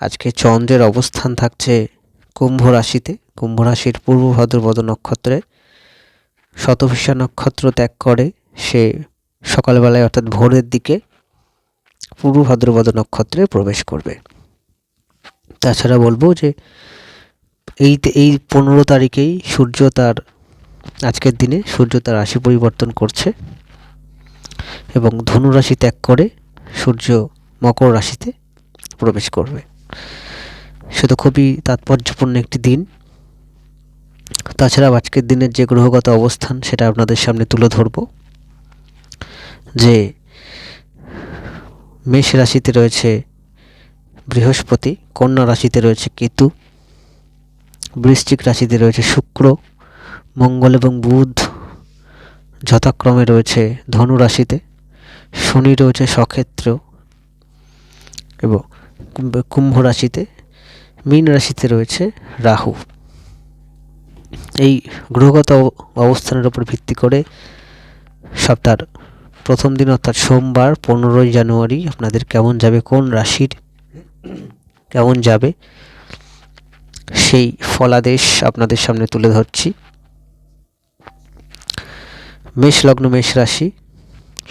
আজকে চন্দ্রের অবস্থান থাকছে কুম্ভ রাশিতে। কুম্ভ রাশির পূর্ব ভাদ্রপদ নক্ষত্রে শতভিষা নক্ষত্র ত্যাগ করে সে সকালবেলায় অর্থাৎ ভোরের দিকে পূর্ব ভাদ্রপদ নক্ষত্রে প্রবেশ করবে। তাছাড়া বলব যে এই এই পনেরো তারিখেই সূর্য তার, আজকের দিনে সূর্য তার রাশি পরিবর্তন করছে এবং ধনু রাশি ত্যাগ করে সূর্য মকর রাশিতে প্রবেশ করবে। সেটা খুবই তাৎপর্যপূর্ণ একটি দিন। তাছাড়া আজকের দিনের যে গ্রহগত অবস্থান, সেটা আপনাদের সামনে তুলে ধরব। যে মেষ রাশিতে রয়েছে বৃহস্পতি, কন্যা রাশিতে রয়েছে কেতু, বৃশ্চিক রাশিতে রয়েছে শুক্র, মঙ্গল এবং বুধ। যথাক্রমে রয়েছে ধনু রাশিতে, শনি রয়েছে সক্ষেত্র এবং কুম্ভ রাশিতে, মীন রাশিতে রয়েছে রাহু। এই গ্রহগত অবস্থানের উপর ভিত্তি করে সপ্তাহের প্রথম দিন অর্থাৎ সোমবার পনেরোই জানুয়ারি আপনাদের কেমন যাবে, কোন রাশির কেমন যাবে, সেই ফলাদেশ আপনাদের সামনে তুলে ধরছি। মেষ লগ্ন, মেষ রাশি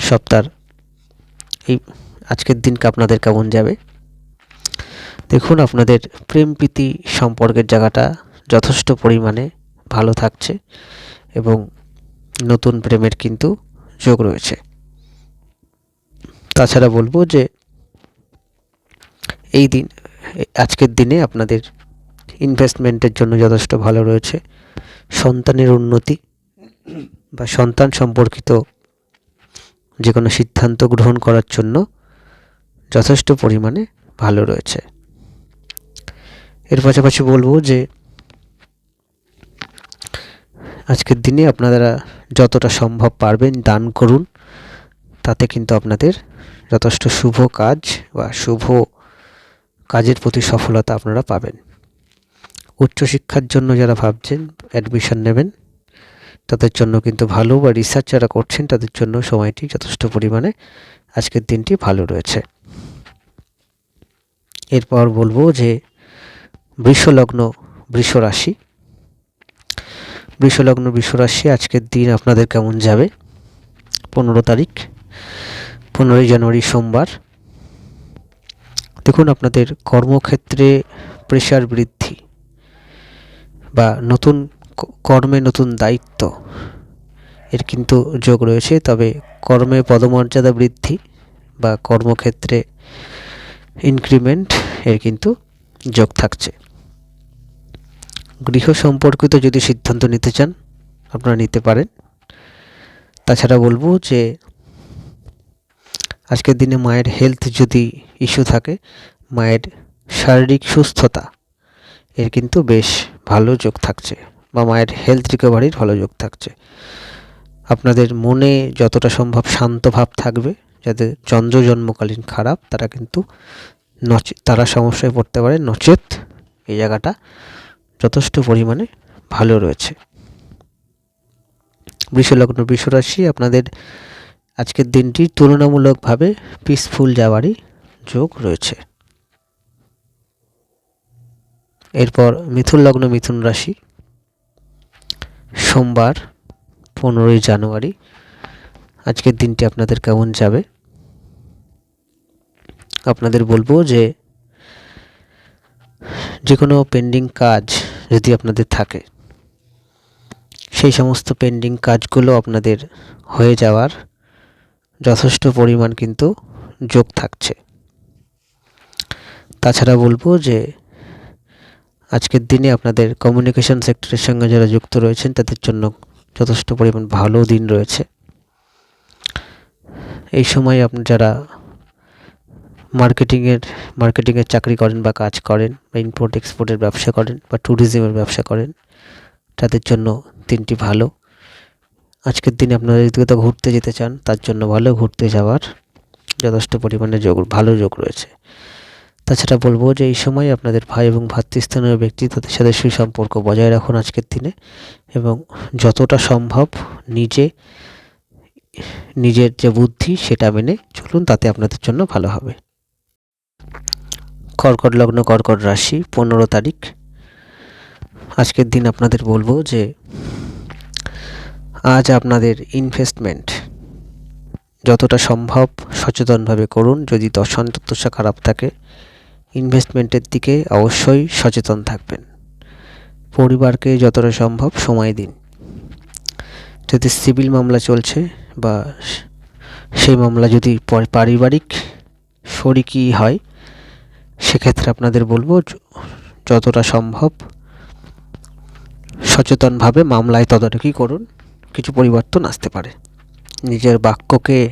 সপ্তাহ এই আজকের দিনকে আপনাদের কেমন যাবে দেখুন আপনাদের প্রেম প্রীতি সম্পর্কের জায়গাটা যথেষ্ট পরিমাণে ভালো থাকছে এবং নতুন প্রেমের কিন্তু যোগ রয়েছে। তাছাড়া বলব যে এই দিন, আজকের দিনে আপনাদের ইনভেস্টমেন্টের জন্য যথেষ্ট ভালো রয়েছে। সন্তানের উন্নতি বা সন্তান সম্পর্কিত যে কোনো সিদ্ধান্ত গ্রহণ করার জন্য যথেষ্ট পরিমাণে ভালো রয়েছে। এর পাশাপাশি বলব যে আজকের দিনে আপনারা যতটা সম্ভব পারবেন দান করুন। তাতে কিন্তু আপনাদের যথেষ্ট শুভ কাজ বা শুভ কাজের প্রতি সফলতা আপনারা পাবেন। উচ্চশিক্ষার জন্য যারা ভাবছেন অ্যাডমিশন নেবেন, তাদের জন্য কিন্তু ভালো বা রিসার্চ যারা করছেন, তাদের জন্য সময়টি যথেষ্ট পরিমাণে আজকের দিনটি ভালো রয়েছে। এরপর বলব যে বৃষলগ্ন বৃষ রাশি বৃষলগ্ন বৃষ রাশি আজকের দিন আপনাদের কেমন যাবে? পনেরো তারিখ, পনেরোই জানুয়ারি সোমবার। দেখুন, আপনাদের কর্মক্ষেত্রে প্রেশার বৃদ্ধি বা নতুন কর্মে নতুন দায়িত্ব, এর কিন্তু যোগ রয়েছে। তবে কর্মে পদমর্যাদা বৃদ্ধি বা কর্মক্ষেত্রে ইনক্রিমেন্ট এর কিন্তু যোগ থাকছে। গৃহ সম্পর্কিত যদি সিদ্ধান্ত নিতে চান, আপনারা নিতে পারেন। তাছাড়া বলব যে, আজকের দিনে মায়ের হেলথ যদি ইস্যু থাকে, মায়ের শারীরিক সুস্থতা, এর কিন্তু বেশ ভালো যোগ থাকছে বা মায়ের হেলথ রিকভারির ভালো যোগ থাকছে। আপনাদের মনে যতটা সম্ভব শান্ত ভাব থাকবে যাদের চন্দ্র জন্মকালীন খারাপ, তারা কিন্তু নচে তারা সমস্যায় পড়তে পারে, নচেত এই জায়গাটা যথেষ্ট পরিমাণে ভালো রয়েছে। বৃষলগ্ন বৃষরাশি, আপনাদের আজকের দিনটি তুলনামূলকভাবে পিসফুল যাওয়ারই যোগ রয়েছে। এরপর মিথুন লগ্ন, মিথুন রাশি, সোমবার, পনেরোই জানুয়ারি, আজকের দিনটি আপনাদের কেমন যাবে? আপনাদের বলব যে যে কোনো পেন্ডিং কাজ যদি আপনাদের থাকে। সেই সমস্ত পেন্ডিং কাজগুলো আপনাদের হয়ে যাওয়ার যথেষ্ট পরিমাণ কিন্তু যোগ থাকছে। তাছাড়া বলব যে, আজকের দিনে আপনাদের কমিউনিকেশন সেক্টরের সঙ্গে যারা যুক্ত রয়েছেন, তাদের জন্য যথেষ্ট পরিমাণ ভালো দিন রয়েছে। এই সময় আপনি যারা মার্কেটিংয়ের মার্কেটিংয়ের চাকরি করেন বা কাজ করেন বা ইম্পোর্ট এক্সপোর্টের ব্যবসা করেন বা ট্যুরিজমের ব্যবসা করেন, তাদের জন্য দিনটি ভালো। আজকের দিনে আপনারা যদি কোথাও ঘুরতে যেতে চান, তার জন্য ভালো ঘুরতে যাওয়ার যথেষ্ট পরিমাণে যোগ, ভালো যোগ রয়েছে। তাছাড়া বলব যে এই সময় আপনাদের ভাই এবং ভাতৃস্থানীয় ব্যক্তি তাদের সাথে সুসম্পর্ক বজায় রাখুন আজকের দিনে এবং যতটা সম্ভব নিজে, নিজের যে বুদ্ধি সেটা মেনে চলুন, তাতে আপনাদের জন্য ভালো হবে। কর্কট লগ্ন, কর্কট রাশি, পনেরো তারিখ। আজকের দিন আপনাদের বলব যে, আজ আপনাদের ইনভেস্টমেন্ট যতটা সম্ভব সচেতনভাবে করুন। যদি দশা খারাপ থাকে ইনভেস্টমেন্টের দিকে অবশ্যই সচেতন থাকবেন। পরিবারকে যতটা সম্ভব সময় দিন। যদি সিভিল মামলা চলছে বা সেই মামলা যদি পারিবারিক শরিকি হয় সেক্ষেত্রে আপনাদের বলব যতটা সম্ভব সচেতনভাবে মামলায় তদারকি করুন। কিছু পরিবর্তন আসতে পারে। নিজের বাক্যকে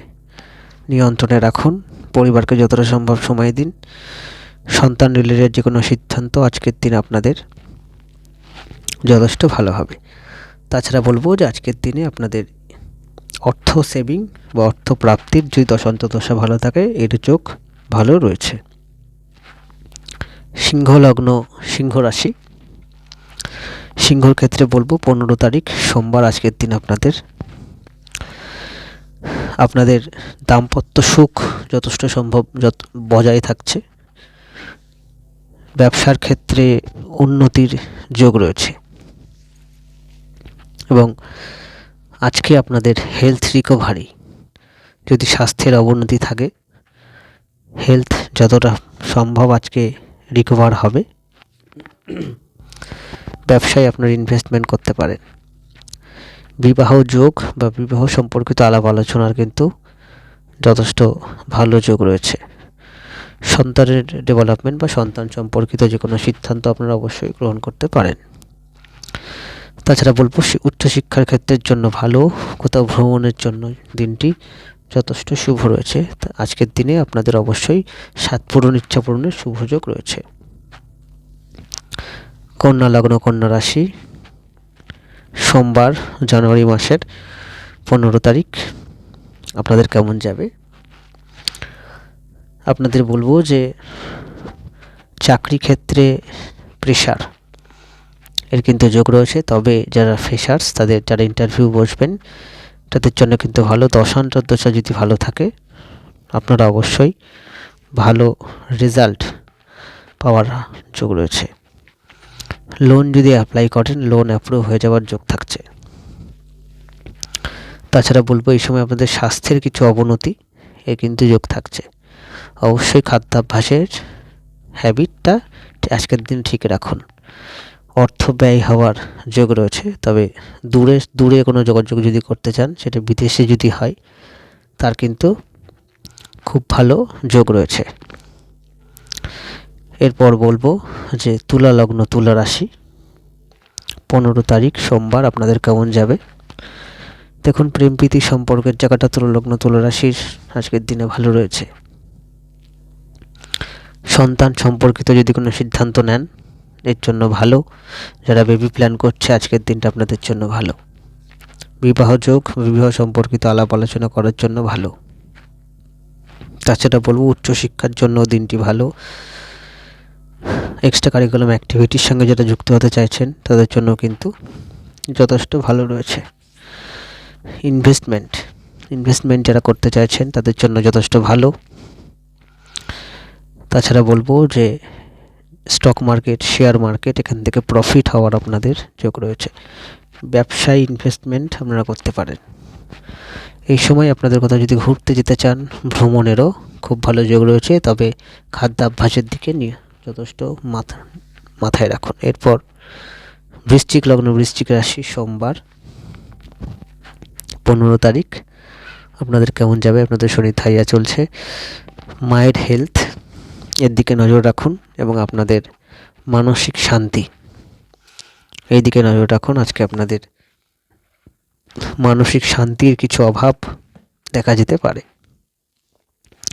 নিয়ন্ত্রণে রাখুন। পরিবারকে যতটা সম্ভব সময় দিন। সন্তান রিলেটেড যে কোনো সিদ্ধান্ত আজকের দিন আপনাদের যথেষ্ট ভালো হবে। তাছাড়া বলব যে আজকের দিনে আপনাদের অর্থ সেভিং বা অর্থ প্রাপ্তির যদি দশান্ত দশা ভালো থাকে, এর চোখ ভালো রয়েছে। সিংহ লগ্ন সিংহ রাশি সিংহর ক্ষেত্রে বলব পনেরো তারিখ, সোমবার, আজকের দিন আপনাদের। আপনাদের দাম্পত্য সুখ যথেষ্ট সম্ভব যত বজায় থাকছে। ব্যবসার ক্ষেত্রে উন্নতির যোগ রয়েছে। এবং আজকে আপনাদের হেলথ রিকভারি যদি স্বাস্থ্যের অবনতি থাকে হেলথ যতটা সম্ভব আজকে রিকভার হবে। ব্যবসায় আপনার ইনভেস্টমেন্ট করতে পারেন। বিবাহ যোগ বা বিবাহ সম্পর্কিত আলাপ আলোচনার কিন্তু যথেষ্ট ভালো যোগ রয়েছে। সন্তানের ডেভেলপমেন্ট বা সন্তান সম্পর্কিত যে কোনো সিদ্ধান্ত আপনারা অবশ্যই গ্রহণ করতে পারেন। তাছাড়া বলব, উচ্চশিক্ষার ক্ষেত্রের জন্য ভালো, কোথাও ভ্রমণের জন্য দিনটি যথেষ্ট শুভ রয়েছে। আজকের দিনে আপনাদের অবশ্যই সাত পূরণ ইচ্ছা পূরণের শুভযোগ রয়েছে। কন্যা লগ্ন কন্যা রাশি, সোমবার জানুয়ারি মাসের পনেরো তারিখ, আপনাদের কেমন যাবে? আপনাদের বলব যে চাকরি ক্ষেত্রে প্রেশার এর কিন্তু যোগ রয়েছে, তবে যারা ফ্রেশার্স তাদের, যারা ইন্টারভিউ বসবেন তাদের জন্য কিন্তু ভালো দশান্তর দশা যদি ভালো থাকে, আপনারা অবশ্যই ভালো রেজাল্ট পাওয়ার যোগ রয়েছে। লোন যদি অ্যাপ্লাই করেন লোন অ্যাপ্রুভ হয়ে যাওয়ার যোগ থাকছে। তাছাড়া বলব, এই সময় আপনাদের স্বাস্থ্যের কিছু অবনতি, এ কিন্তু যোগ থাকছে। অবশ্যই খাদ্যাভ্যাসের হ্যাবিটটা আজকের দিন ঠিক রাখুন। অর্থ ব্যয় হওয়ার যোগ রয়েছে। তবে দূরে দূরে কোনো যোগাযোগ যদি করতে চান, সেটা বিদেশে যদি হয়, তার কিন্তু খুব ভালো যোগ রয়েছে। এরপর বলব যে তুলা লগ্ন তুলা রাশি। পনেরো তারিখ সোমবার, আপনাদের কেমন যাবে? দেখুন, প্রেম, প্রীতি সম্পর্কের জায়গাটা তুলা লগ্ন তুলা রাশির আজকের দিনে ভালো রয়েছে। সন্তান সম্পর্কিত যদি কোনো সিদ্ধান্ত নেন এর জন্য ভালো। যারা বেবি প্ল্যান করছে, আজকের দিনটা আপনাদের জন্য ভালো। বিবাহ যোগ, বিবাহ সম্পর্কিত আলাপ আলোচনা করার জন্য ভালো। তাছাড়া বলব উচ্চশিক্ষার জন্য দিনটি ভালো। এক্সট্রা কারিকুলাম অ্যাক্টিভিটির সঙ্গে যারা যুক্ত হতে চাইছেন, তাদের জন্য কিন্তু যথেষ্ট ভালো রয়েছে। ইনভেস্টমেন্ট ইনভেস্টমেন্ট যারা করতে চাইছেন, তাদের জন্য যথেষ্ট ভালো। তাছাড়া বলব যে স্টক মার্কেট শেয়ার মার্কেট এখান থেকে প্রফিট হওয়ার আপনাদের যোগ রয়েছে। ব্যবসায় ইনভেস্টমেন্ট আপনারা করতে পারেন। এই সময় আপনাদের কথা যদি ঘুরতে যেতে চান, ভ্রমণেরও খুব ভালো যোগ রয়েছে, তবে খাদ্যাভ্যাসের দিকে নিয়ে যথেষ্ট মাথা, মাথায় রাখুন। এরপর বৃশ্চিক লগ্ন, বৃশ্চিক রাশি, সোমবার, পনেরো তারিখ। আপনাদের কেমন যাবে? আপনাদের শরীর থাইয়া চলছে। মায়ের হেলথ এর দিকে নজর রাখুন এবং আপনাদের মানসিক শান্তি। এই দিকে নজর রাখুন। আজকে আপনাদের মানসিক শান্তির কিছু অভাব দেখা যেতে পারে।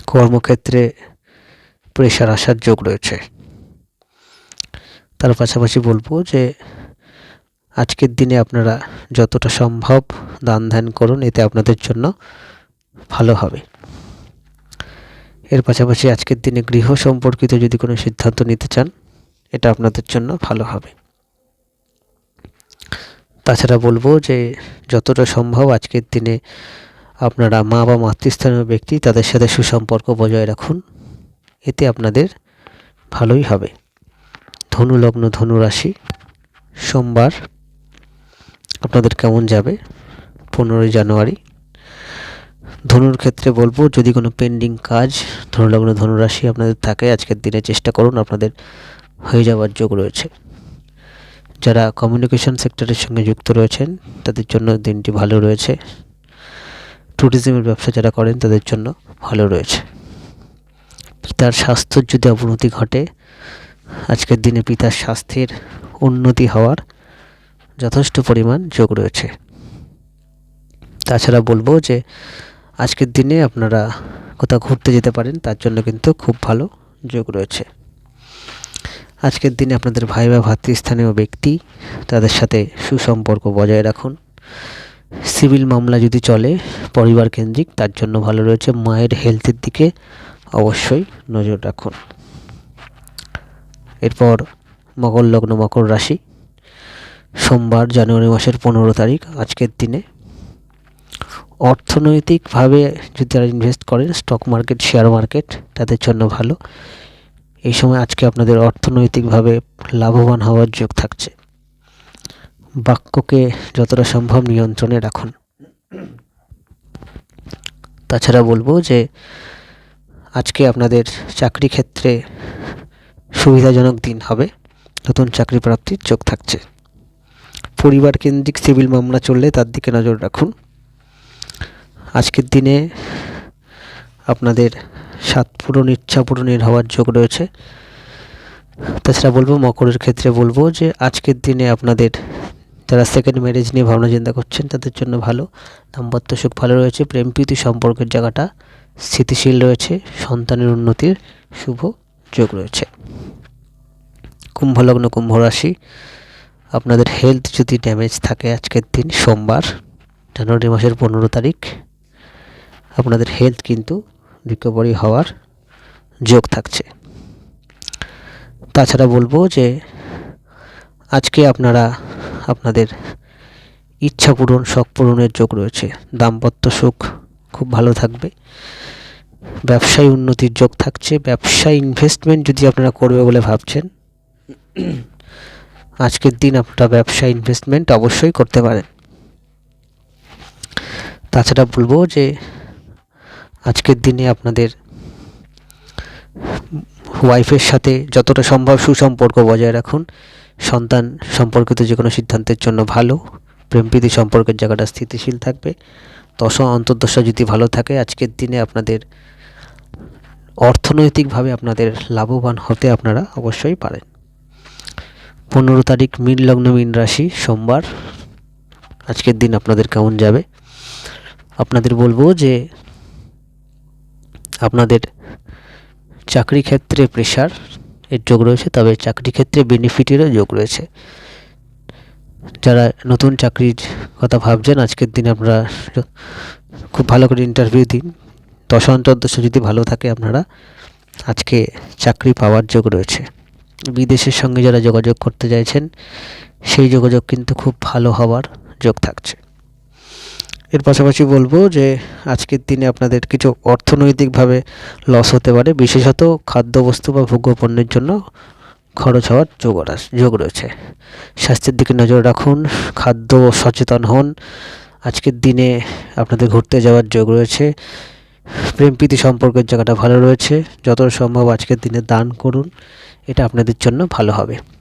কর্মক্ষেত্রে প্রেশার আসার যোগ রয়েছে। তার পাশাপাশি বলব যে, আজকের দিনে আপনারা যতটা সম্ভব দান ধ্যান করুন, এতে আপনাদের জন্য ভালো হবে। এর পাশাপাশি আজকের দিনে গৃহ সম্পর্কিত যদি কোনো সিদ্ধান্ত নিতে চান, এটা আপনাদের জন্য ভালো হবে। তাছাড়া বলব যে, যতটা সম্ভব আজকের দিনে আপনারা মা বা মাতৃস্থানীয় ব্যক্তি তাদের সাথে সুসম্পর্ক বজায় রাখুন। এতে আপনাদের ভালোই হবে। ধনু লগ্ন ধনু রাশি সোমবার, আপনাদের কেমন যাবে? পনেরোই জানুয়ারি। ধনুর ক্ষেত্রে বলব, যদি কোনো পেন্ডিং কাজ, ধনুলগ্ন ধনুরাশি আপনাদের থাকে, আজকের দিনে চেষ্টা করুন আপনাদের হয়ে যাওয়ার যোগ রয়েছে। যারা কমিউনিকেশন সেক্টরের সঙ্গে যুক্ত রয়েছেন, তাদের জন্য দিনটি ভালো রয়েছে। ট্যুরিজমের ব্যবসা যারা করেন, তাদের জন্য ভালো রয়েছে। পিতার স্বাস্থ্যের যদি অবনতি ঘটে, আজকের দিনে পিতার স্বাস্থ্যের উন্নতি হওয়ার যথেষ্ট পরিমাণ যোগ রয়েছে। তাছাড়া বলব যে আজকের দিনে আপনারা কোথাও ঘুরতে যেতে পারেন, তার জন্য কিন্তু খুব ভালো যোগ রয়েছে। আজকের দিনে আপনাদের ভাই বা ভাতৃস্থানীয় ব্যক্তি, তাদের সাথে সুসম্পর্ক বজায় রাখুন। সিভিল মামলা যদি চলে, পরিবার কেন্দ্রিক, তার জন্য ভালো রয়েছে, মায়ের হেলথের দিকে অবশ্যই নজর রাখুন। এরপর মকর লগ্ন, মকর রাশি। সোমবার জানুয়ারি মাসের পনেরো তারিখ, আজকের দিনে অর্থনৈতিকভাবে যদি তারা ইনভেস্ট করেন স্টক মার্কেট শেয়ার মার্কেট তাদের জন্য ভালো। এই সময় আজকে আপনাদের অর্থনৈতিকভাবে লাভবান হওয়ার যোগ থাকছে। বাক্যকে যতটা সম্ভব নিয়ন্ত্রণে রাখুন। তাছাড়া বলব যে, আজকে আপনাদের চাকরি ক্ষেত্রে সুবিধাজনক দিন হবে। নতুন চাকরি প্রাপ্তির যোগ থাকছে। পরিবার কেন্দ্রিক সিভিল মামলা চললে তার দিকে নজর রাখুন। আজকের দিনে আপনাদের সাত পূরণ, ইচ্ছা পূরণের হওয়ার যোগ রয়েছে। তাছাড়া বলব, মকরের ক্ষেত্রে বলব যে, আজকের দিনে আপনাদের যারা সেকেন্ড ম্যারেজ নিয়ে ভাবনা চিন্তা করছেন, তাদের জন্য ভালো। দাম্পত্য সুখ ভালো রয়েছে। প্রেম প্রীতি সম্পর্কের জায়গাটা স্থিতিশীল রয়েছে। সন্তানের উন্নতির শুভ যোগ রয়েছে। কুম্ভলগ্ন কুম্ভ রাশি, আপনাদের হেলথ যদি ড্যামেজ থাকে আজকের দিন, সোমবার, জানুয়ারি মাসের পনেরো তারিখ আপনাদের হেলথ কিন্তু রিকভারি হওয়ার যোগ থাকছে। তাছাড়া বলব যে, আজকে আপনারা আপনাদের ইচ্ছা পূরণ, শখ পূরণের যোগ রয়েছে। দাম্পত্য সুখ খুব ভালো থাকবে। ব্যবসায় উন্নতির যোগ থাকছে। ব্যবসায় ইনভেস্টমেন্ট যদি আপনারা করবে বলে ভাবছেন, আজকের দিন আপনারা ব্যবসা ইনভেস্টমেন্ট অবশ্যই করতে পারেন। তাছাড়া বলব যে আজকের দিনে আপনাদের ওয়াইফের সাথে যতটা সম্ভব সুসম্পর্ক বজায় রাখুন। সন্তান সম্পর্কিত যে কোনো সিদ্ধান্তের জন্য ভালো। প্রেমপ্রীতি সম্পর্কের জায়গাটা স্থিতিশীল থাকবে। দশা অন্তর্দশা যদি ভালো থাকে, আজকের দিনে আপনাদের অর্থনৈতিকভাবে আপনাদের লাভবান হতে আপনারা অবশ্যই পারেন। পনেরো তারিখ মীন লগ্ন, মীন রাশি, সোমবার। আজকের দিন আপনাদের কেমন যাবে? আপনাদের বলব যে আপনাদের চাকরি ক্ষেত্রে প্রেশার এর যোগ রয়েছে, তবে চাকরি ক্ষেত্রে বেনিফিটেরও যোগ রয়েছে। যারা নতুন চাকরির কথা ভাবছেন, আজকের দিনে আপনারা খুব ভালো করে ইন্টারভিউ দিন। দশ অন্তর্দশ যদি ভালো থাকে আপনারা, আজকে চাকরি পাওয়ার যোগ রয়েছে। বিদেশের সঙ্গে যারা যোগাযোগ করতে চাইছেন, সেই যোগাযোগ কিন্তু খুব ভালো হওয়ার যোগ থাকছে। এর পাশাপাশি বলব যে, আজকের দিনে আপনাদের কিছু অর্থনৈতিকভাবে লস হতে পারে, বিশেষত খাদ্যবস্তু বা ভোগ্যপণ্যের জন্য খরচ হওয়ার যোগ যোগ রয়েছে। স্বাস্থ্যের দিকে নজর রাখুন, খাদ্য সচেতন হন। আজকের দিনে আপনাদের ঘুরতে যাওয়ার যোগ রয়েছে। প্রেম প্রীতি সম্পর্কের জায়গাটা ভালো রয়েছে। যত সম্ভব আজকের দিনে দান করুন, এটা আপনাদের জন্য ভালো হবে।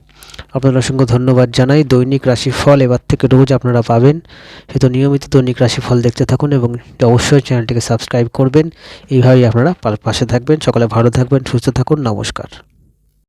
আপনাদের অসংখ্য ধন্যবাদ জানাই। দৈনিক রাশিফল এবার থেকে রোজ আপনারা পাবেন। সেহেতু নিয়মিত দৈনিক রাশিফল দেখতে থাকুন এবং অবশ্যই চ্যানেলটিকে সাবস্ক্রাইব করবেন। এইভাবেই আপনারা পাশে থাকবেন। সকালে ভালো থাকবেন, সুস্থ থাকুন। নমস্কার।